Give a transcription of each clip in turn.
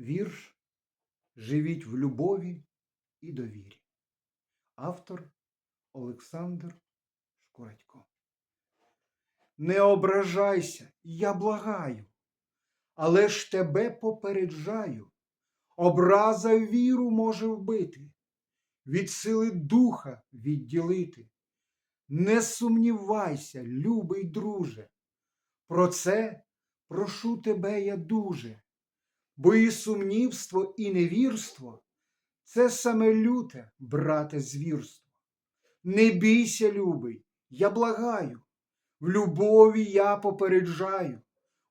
Вірш Живіть в любові і довірі. Автор Олександр Шкурадько. Не ображайся, я благаю, але ж тебе попереджаю. Образа віру може вбити, від сили духа відділити. Не сумнівайся, любий друже, про це прошу тебе я дуже, бо і сумнівство, і невірство це саме люте, брате, звірство. Не бійся, любий, я благаю, в любові я попереджаю,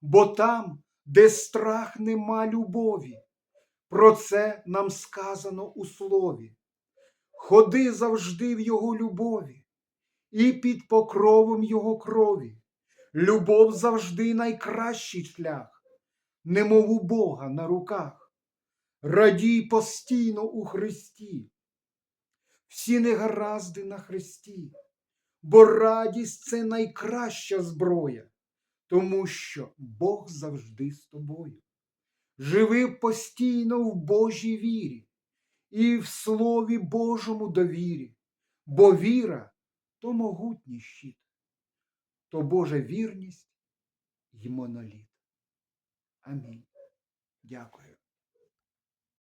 бо там, де страх нема любові, про це нам сказано у слові. Ходи завжди в його любові і під покровом його крові. Любов завжди найкращий шлях, немов у Бога на руках. Радій постійно у Христі, всі негаразди на Христі, бо радість це найкраща зброя, тому що Бог завжди з тобою. Живи постійно в Божій вірі і в Слові Божому довірі, бо віра то могутній щит, то Божа вірність й моноліт. Амінь. Дякую.